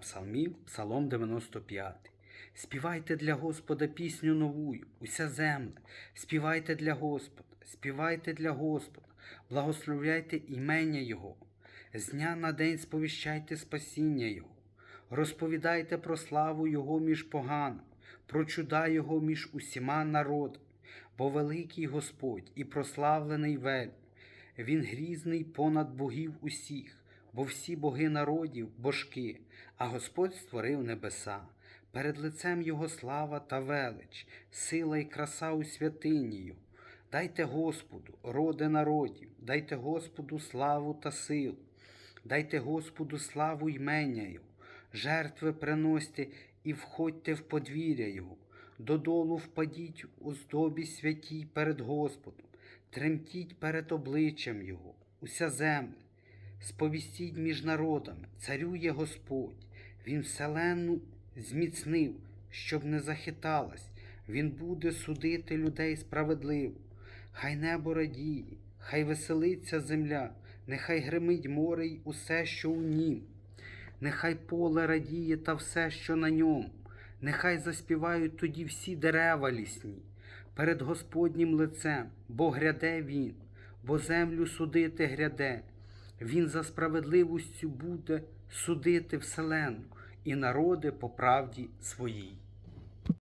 псалмів, Псалом 95. Співайте для Господа пісню новую, уся земля, співайте для Господа, співайте для Господа, благословляйте імення Його, з дня на день сповіщайте спасіння Його, розповідайте про славу Його між поганими, про чуда Його між усіма народами, бо великий Господь і прославлений вельми. Він грізний понад богів усіх, бо всі боги народів божки, а Господь створив небеса. Перед лицем Його слава та велич, сила й краса у святині Його. Дайте Господу, роди народів, дайте Господу славу та силу, дайте Господу славу ймення Його, жертви приносьте і входьте в подвір'я Його, додолу впадіть у здобі святій перед Господом, тремтіть перед обличчям Його, уся земля, сповістіть між народами, царює Господь, Він вселенну зміцнив, щоб не захиталась, Він буде судити людей справедливо. Хай небо радіє, хай веселиться земля, нехай гримить море й усе, що у нім. Нехай поле радіє та все, що на ньому, нехай заспівають тоді всі дерева лісні, перед Господнім лицем, бо гряде він, бо землю судити гряде. Він за справедливістю буде судити вселенну і народи по правді своїй.